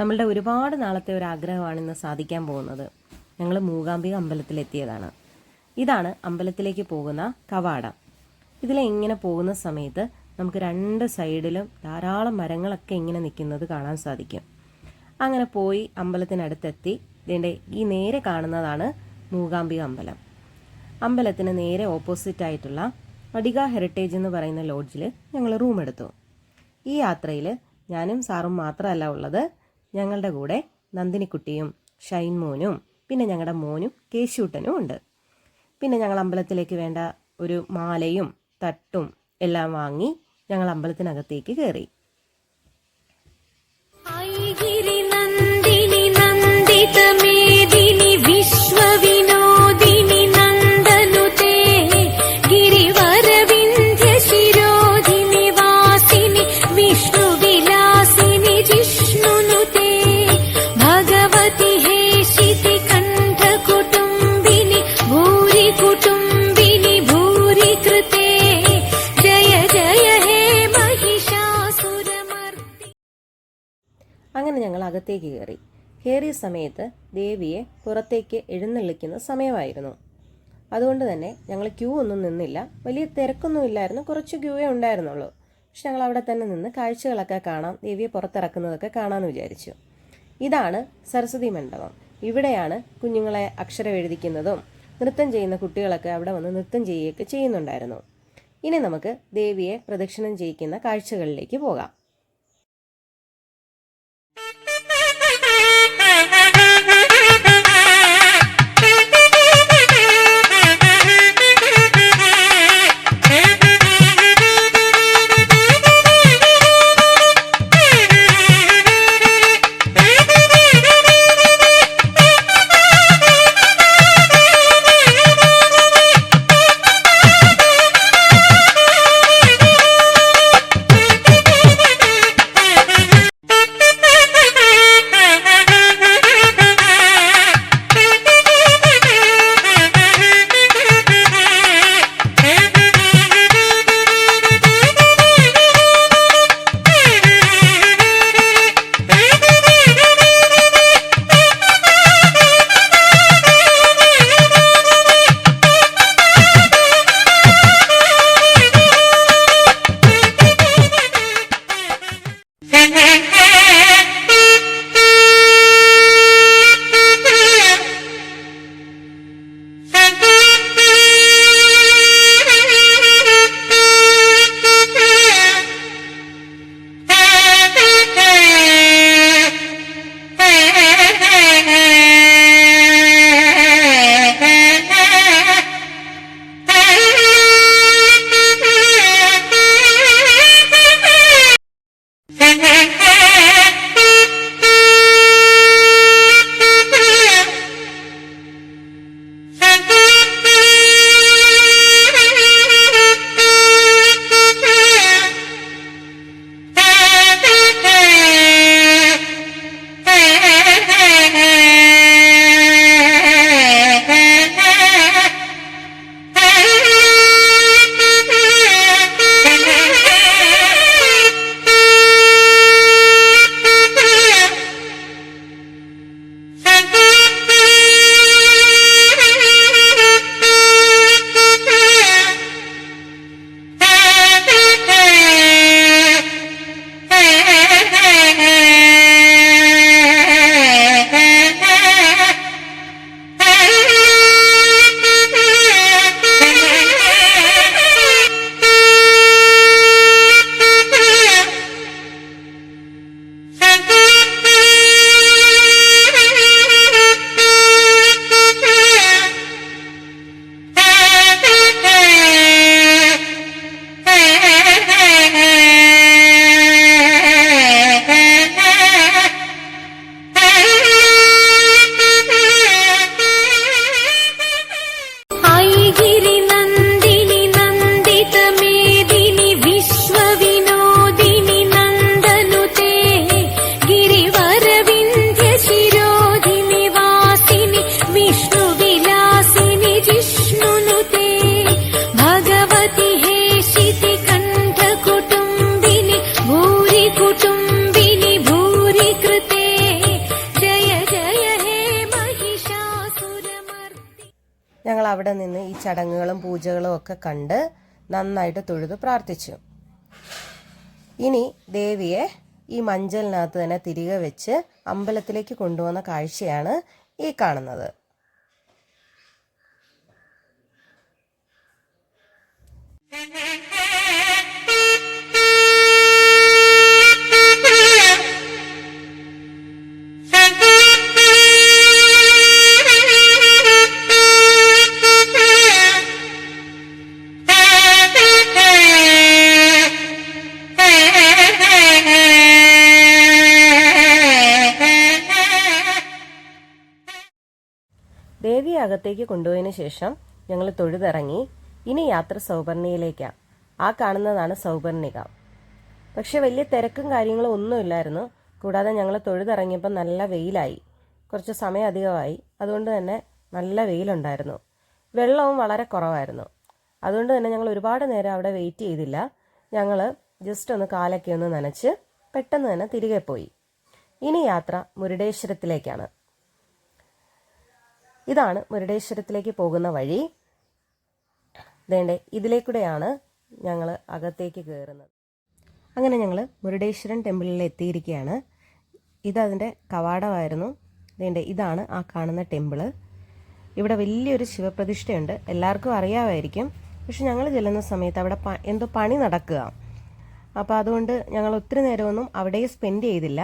നമ്മളുടെ ഒരുപാട് നാളത്തെ ഒരു ആഗ്രഹമാണ് ഇന്ന് സാധിക്കാൻ പോകുന്നത്. ഞങ്ങൾ മൂകാംബിക അമ്പലത്തിലെത്തിയതാണ്. ഇതാണ് അമ്പലത്തിലേക്ക് പോകുന്ന കവാടം. ഇതിലെ ഇങ്ങനെ പോകുന്ന സമയത്ത് നമുക്ക് രണ്ട് സൈഡിലും ധാരാളം മരങ്ങളൊക്കെ ഇങ്ങനെ നിൽക്കുന്നത് കാണാൻ സാധിക്കും. അങ്ങനെ പോയി അമ്പലത്തിനടുത്തെത്തി. ഇതിന്റെ ഈ നേരെ കാണുന്നതാണ് മൂകാംബിക അമ്പലം. അമ്പലത്തിന് നേരെ ഓപ്പോസിറ്റ് ആയിട്ടുള്ള അടിക ഹെറിറ്റേജ് എന്ന് പറയുന്ന ലോഡ്ജിൽ ഞങ്ങൾ റൂം എടുത്തു. ഈ യാത്രയിൽ ഞാനും സാറും മാത്രമല്ല ഉള്ളത് ഞങ്ങളുടെ കൂടെ നന്ദിനിക്കുട്ടിയും ഷൈൻ മോനും പിന്നെ ഞങ്ങളുടെ മോനും കേശൂട്ടനും ഉണ്ട്. പിന്നെ ഞങ്ങൾ അമ്പലത്തിലേക്ക് വേണ്ട ഒരു മാലയും തട്ടും എല്ലാം വാങ്ങി ഞങ്ങൾ അമ്പലത്തിനകത്തേക്ക് കയറി നന്ദിനി നന്ദിതമേ ഞങ്ങൾ അകത്തേക്ക് കയറി. കയറിയ സമയത്ത് ദേവിയെ പുറത്തേക്ക് എഴുന്നള്ളിക്കുന്ന സമയമായിരുന്നു. അതുകൊണ്ട് തന്നെ ഞങ്ങൾ ക്യൂ ഒന്നും നിന്നില്ല. വലിയ തിരക്കൊന്നും ഇല്ലായിരുന്നു. കുറച്ച് ക്യൂവേ ഉണ്ടായിരുന്നുള്ളൂ. പക്ഷെ ഞങ്ങൾ അവിടെ തന്നെ നിന്ന് കാഴ്ചകളൊക്കെ കാണാം. ദേവിയെ പുറത്തിറക്കുന്നതൊക്കെ കാണാമെന്ന് വിചാരിച്ചു. ഇതാണ് സരസ്വതി മണ്ഡപം. ഇവിടെയാണ് കുഞ്ഞുങ്ങളെ അക്ഷരം എഴുതിക്കുന്നതും നൃത്തം ചെയ്യുന്ന കുട്ടികളൊക്കെ അവിടെ വന്ന് നൃത്തം ചെയ്യുകയൊക്കെ ചെയ്യുന്നുണ്ടായിരുന്നു. ഇനി നമുക്ക് ദേവിയെ പ്രദക്ഷിണം ചെയ്യിക്കുന്ന കാഴ്ചകളിലേക്ക് പോകാം. ചടങ്ങുകളും പൂജകളും ഒക്കെ കണ്ട് നന്നായിട്ട് തൊഴുത് പ്രാർത്ഥിച്ചു. ഇനി ദേവിയെ ഈ മഞ്ചലിനകത്ത് തന്നെ തിരികെ വെച്ച് അമ്പലത്തിലേക്ക് കൊണ്ടുവന്ന കാഴ്ചയാണ് ഈ കാണുന്നത്. ദേവിയെ അകത്തേക്ക് കൊണ്ടുപോയതിനു ശേഷം ഞങ്ങൾ തൊഴുതിറങ്ങി ഇനി യാത്ര സൗപർണിയിലേക്കാണ് ആ കാണുന്നതാണ് സൗപർണിക. പക്ഷെ വലിയ തിരക്കും കാര്യങ്ങളും ഒന്നുമില്ലായിരുന്നു കൂടാതെ ഞങ്ങൾ തൊഴുതിറങ്ങിയപ്പോൾ നല്ല വെയിലായി. കുറച്ച് സമയം അധികമായി. അതുകൊണ്ട് തന്നെ നല്ല വെയിലുണ്ടായിരുന്നു. വെള്ളവും വളരെ കുറവായിരുന്നു. അതുകൊണ്ട് തന്നെ ഞങ്ങൾ ഒരുപാട് നേരം അവിടെ വെയിറ്റ് ചെയ്തില്ല. ഞങ്ങൾ ജസ്റ്റ് ഒന്ന് കാലൊക്കെ ഒന്ന് നനച്ച് പെട്ടെന്ന് തന്നെ തിരികെ പോയി. ഇനി യാത്ര മുരുടേശ്വരത്തിലേക്കാണ്. ഇതാണ് മുരുടേശ്വരത്തിലേക്ക് പോകുന്ന വഴി. വേണ്ടേ ഇതിലേക്കൂടെയാണ് ഞങ്ങൾ അകത്തേക്ക് കയറുന്നത് അങ്ങനെ ഞങ്ങൾ മുരുടേശ്വരൻ ടെമ്പിളിൽ എത്തിയിരിക്കുകയാണ്. ഇതതിന്റെ കവാടമായിരുന്നു. വേണ്ടേ ഇതാണ് ആ കാണുന്ന ടെമ്പിൾ. ഇവിടെ വലിയൊരു ശിവപ്രതിഷ്ഠയുണ്ട്. എല്ലാവർക്കും അറിയാമായിരിക്കും. പക്ഷെ ഞങ്ങൾ ചെല്ലുന്ന സമയത്ത് അവിടെ എന്തോ പണി നടക്കുക. അപ്പോൾ അതുകൊണ്ട് ഞങ്ങൾ ഒത്തിരി നേരമൊന്നും അവിടെ സ്പെൻഡ് ചെയ്തില്ല.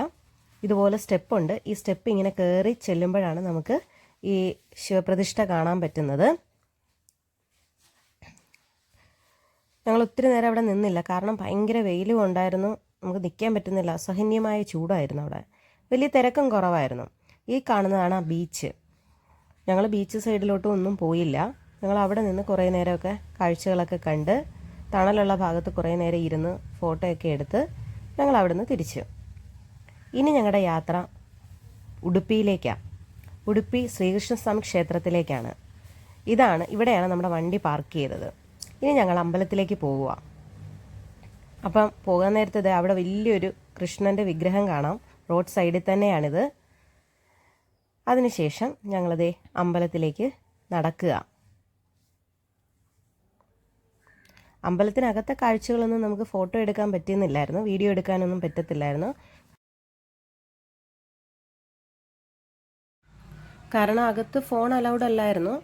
ഇതുപോലെ സ്റ്റെപ്പുണ്ട്. ഈ സ്റ്റെപ്പ് ഇങ്ങനെ കയറി ചെല്ലുമ്പോഴാണ് നമുക്ക് ഈ ശിവപ്രതിഷ്ഠ കാണാൻ പറ്റുന്നത്. ഞങ്ങൾ ഒത്തിരി നേരം അവിടെ നിന്നില്ല. കാരണം ഭയങ്കര വെയിലും ഉണ്ടായിരുന്നു. നമുക്ക് നിൽക്കാൻ പറ്റുന്നില്ല. അസഹനീയമായ ചൂടായിരുന്നു അവിടെ. വലിയ തിരക്കും കുറവായിരുന്നു. ഈ കാണുന്നതാണ് ആ ബീച്ച്. ഞങ്ങൾ ബീച്ച് സൈഡിലോട്ടും ഒന്നും പോയില്ല. ഞങ്ങൾ അവിടെ നിന്ന് കുറേ നേരമൊക്കെ കാഴ്ചകളൊക്കെ കണ്ട് തണലുള്ള ഭാഗത്ത് കുറേ നേരം ഇരുന്ന് ഫോട്ടോയൊക്കെ എടുത്ത് ഞങ്ങൾ അവിടെ നിന്ന് തിരിച്ചു. ഇനി ഞങ്ങളുടെ യാത്ര ഉടുപ്പിയിലേക്കാണ് ഉടുപ്പി ശ്രീകൃഷ്ണസ്വാമി ക്ഷേത്രത്തിലേക്കാണ്. ഇതാണ് ഇവിടെയാണ് നമ്മുടെ വണ്ടി പാർക്ക് ചെയ്തത്. ഇനി ഞങ്ങൾ അമ്പലത്തിലേക്ക് പോവുക. അപ്പം പോകാൻ നേരത്തത് അവിടെ വലിയൊരു കൃഷ്ണന്റെ വിഗ്രഹം കാണാം. റോഡ് സൈഡിൽ തന്നെയാണിത്. അതിനുശേഷം ഞങ്ങളത് അമ്പലത്തിലേക്ക് നടക്കുക. അമ്പലത്തിനകത്തെ കാഴ്ചകളൊന്നും നമുക്ക് ഫോട്ടോ എടുക്കാൻ പറ്റുന്നില്ലായിരുന്നു വീഡിയോ എടുക്കാനൊന്നും പറ്റത്തില്ലായിരുന്നു. കാരണം അകത്ത് ഫോൺ അലൗഡ് അല്ലായിരുന്നു.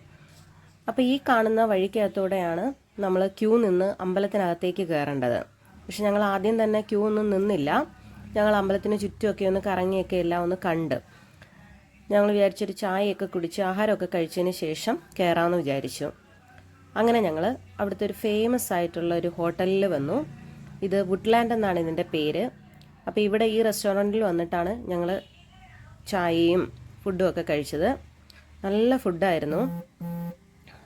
അപ്പോൾ ഈ കാണുന്ന വഴിക്കകത്തൂടെയാണ് നമ്മൾ ക്യൂ നിന്ന് അമ്പലത്തിനകത്തേക്ക് കയറേണ്ടത് പക്ഷെ ഞങ്ങൾ ആദ്യം തന്നെ ക്യൂ ഒന്നും നിന്നില്ല. ഞങ്ങൾ അമ്പലത്തിന് ചുറ്റുമൊക്കെ ഒന്ന് കറങ്ങിയൊക്കെ എല്ലാം ഒന്ന് കണ്ട്. ഞങ്ങൾ വിചാരിച്ചൊരു ചായയൊക്കെ കുടിച്ച് ആഹാരമൊക്കെ കഴിച്ചതിന് ശേഷം കയറാമെന്ന് വിചാരിച്ചു. അങ്ങനെ ഞങ്ങൾ അവിടുത്തെ ഒരു ഫേമസ് ആയിട്ടുള്ള ഒരു ഹോട്ടലിൽ വന്നു. ഇത് വുഡ്ലാൻഡ് എന്നാണ് ഇതിന്റെ പേര്. അപ്പോൾ ഇവിടെ ഈ റെസ്റ്റോറന്റിൽ വന്നിട്ടാണ് ഞങ്ങൾ ചായയും ഫുഡും ഒക്കെ കഴിച്ചത്. നല്ല ഫുഡായിരുന്നു.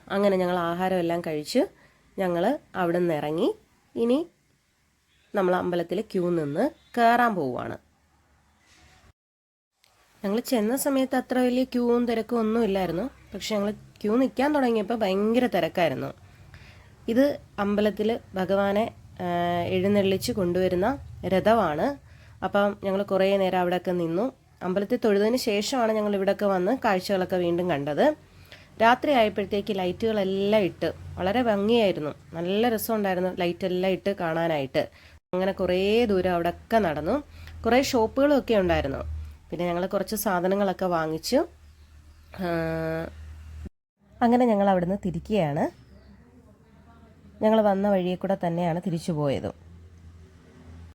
അങ്ങനെ ഞങ്ങൾ ആഹാരമെല്ലാം കഴിച്ച് ഞങ്ങൾ അവിടെ നിന്ന് ഇറങ്ങി. ഇനി നമ്മൾ അമ്പലത്തിൽ ക്യൂ നിന്ന് കയറാൻ പോവുകയാണ്. ഞങ്ങൾ ചെന്ന സമയത്ത് അത്ര വലിയ ക്യൂവും തിരക്കും ഒന്നും ഇല്ലായിരുന്നു. പക്ഷെ ഞങ്ങൾ ക്യൂ നിൽക്കാൻ തുടങ്ങിയപ്പോൾ ഭയങ്കര തിരക്കായിരുന്നു. ഇത് അമ്പലത്തിൽ ഭഗവാനെ എഴുന്നള്ളിച്ച് കൊണ്ടുവരുന്ന രഥമാണ്. അപ്പം ഞങ്ങൾ കുറേ നേരം അവിടെയൊക്കെ നിന്നു. അമ്പലത്തിൽ തൊഴുതിന് ശേഷമാണ് ഞങ്ങൾ ഇവിടെയൊക്കെ വന്ന് കാഴ്ചകളൊക്കെ വീണ്ടും കണ്ടത്. രാത്രി ആയപ്പോഴത്തേക്ക് ലൈറ്റുകളെല്ലാം ഇട്ട് വളരെ ഭംഗിയായിരുന്നു. നല്ല രസമുണ്ടായിരുന്നു ലൈറ്റ് എല്ലാം ഇട്ട് കാണാനായിട്ട്. അങ്ങനെ കുറേ ദൂരം അവിടെയൊക്കെ നടന്നു. കുറേ ഷോപ്പുകളൊക്കെ ഉണ്ടായിരുന്നു. പിന്നെ ഞങ്ങൾ കുറച്ച് സാധനങ്ങളൊക്കെ വാങ്ങിച്ചു. അങ്ങനെ ഞങ്ങൾ അവിടുന്ന് തിരിക്കുകയാണ്. ഞങ്ങൾ വന്ന വഴിയെ കൂടെ തന്നെയാണ് തിരിച്ചു പോയത്.